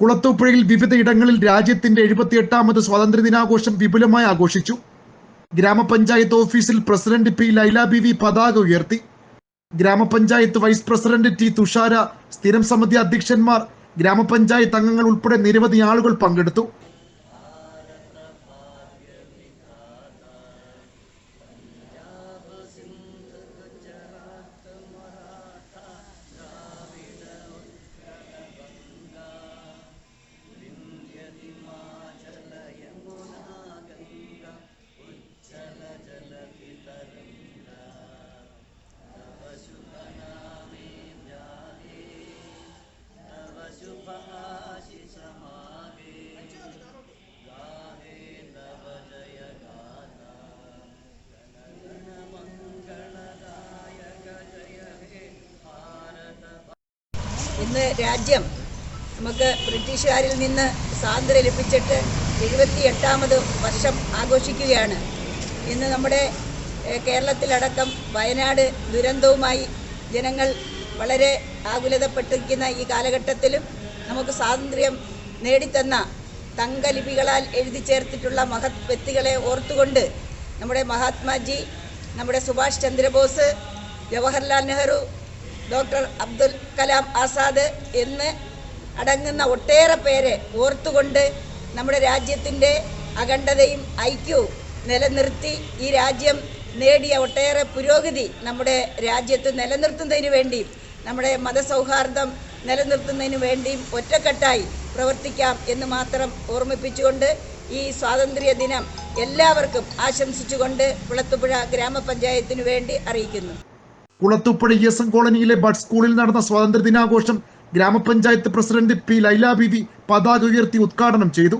കുളത്തൂപ്പുഴയിൽ വിവിധ ഇടങ്ങളിൽ രാജ്യത്തിന്റെ എഴുപത്തിയെട്ടാമത് സ്വാതന്ത്ര്യദിനാഘോഷം വിപുലമായി ആഘോഷിച്ചു. ഗ്രാമപഞ്ചായത്ത് ഓഫീസിൽ president P Laila B V പതാക ഉയർത്തി. ഗ്രാമപഞ്ചായത്ത് വൈസ് പ്രസിഡന്റ് ടി തുഷാര സ്ഥിരം സമിതി അധ്യക്ഷന്മാർ ഗ്രാമപഞ്ചായത്ത് അംഗങ്ങൾ ഉൾപ്പെടെ നിരവധി ആളുകൾ പങ്കെടുത്തു. ഇന്ന് രാജ്യം നമുക്ക് ബ്രിട്ടീഷുകാരിൽ നിന്ന് സ്വാതന്ത്ര്യം ലഭിച്ചിട്ട് എഴുപത്തി എട്ടാമത് വർഷം ആഘോഷിക്കുകയാണ്. ഇന്ന് നമ്മുടെ കേരളത്തിലടക്കം വയനാട് ദുരന്തവുമായി ജനങ്ങൾ വളരെ ആകുലതപ്പെട്ടിരിക്കുന്ന ഈ കാലഘട്ടത്തിലും നമുക്ക് സ്വാതന്ത്ര്യം നേടിത്തന്ന തങ്കലിപികളാൽ എഴുതി ചേർത്തിട്ടുള്ള മഹത് വ്യക്തികളെ ഓർത്തുകൊണ്ട് നമ്മുടെ മഹാത്മാജി നമ്മുടെ സുഭാഷ് ചന്ദ്രബോസ് ജവഹർലാൽ നെഹ്റു ഡോക്ടർ അബ്ദുൽ കലാം ആസാദ് എന്ന് അടങ്ങുന്ന ഒട്ടേറെ പേരെ ഓർത്തുകൊണ്ട് നമ്മുടെ രാജ്യത്തിന്റെ അഖണ്ഡതയും ഐക്യവും നിലനിർത്തി ഈ രാജ്യം നേടിയ ഒട്ടേറെ പുരോഗതി നമ്മുടെ രാജ്യത്ത് നിലനിർത്തുന്നതിന് വേണ്ടിയും നമ്മുടെ മതസൗഹാർദ്ദം നിലനിർത്തുന്നതിന് വേണ്ടിയും ഒറ്റക്കെട്ടായി പ്രവർത്തിക്കാം എന്ന് മാത്രം ഓർമ്മിപ്പിച്ചുകൊണ്ട് ഈ സ്വാതന്ത്ര്യ ദിനം എല്ലാവർക്കും ആശംസിച്ചുകൊണ്ട് കുളത്തുപുഴ ഗ്രാമപഞ്ചായത്തിനു വേണ്ടി അറിയിക്കുന്നു. കുളത്തൂപ്പുഴ ഇ എസ് എം കോളനിയിലെ ബഡ് സ്കൂളിൽ നടന്ന സ്വാതന്ത്ര്യദിനാഘോഷം ഗ്രാമപഞ്ചായത്ത് പ്രസിഡന്റ് പി ലൈല പതാക ഉയർത്തി ഉദ്ഘാടനം ചെയ്തു.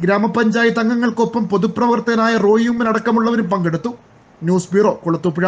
ഗ്രാമപഞ്ചായത്ത് അംഗങ്ങൾക്കൊപ്പം പൊതുപ്രവർത്തകനായ റോയിയുമ്മൻ അടക്കമുള്ളവരും പങ്കെടുത്തു. News bureau Kulathupuzha.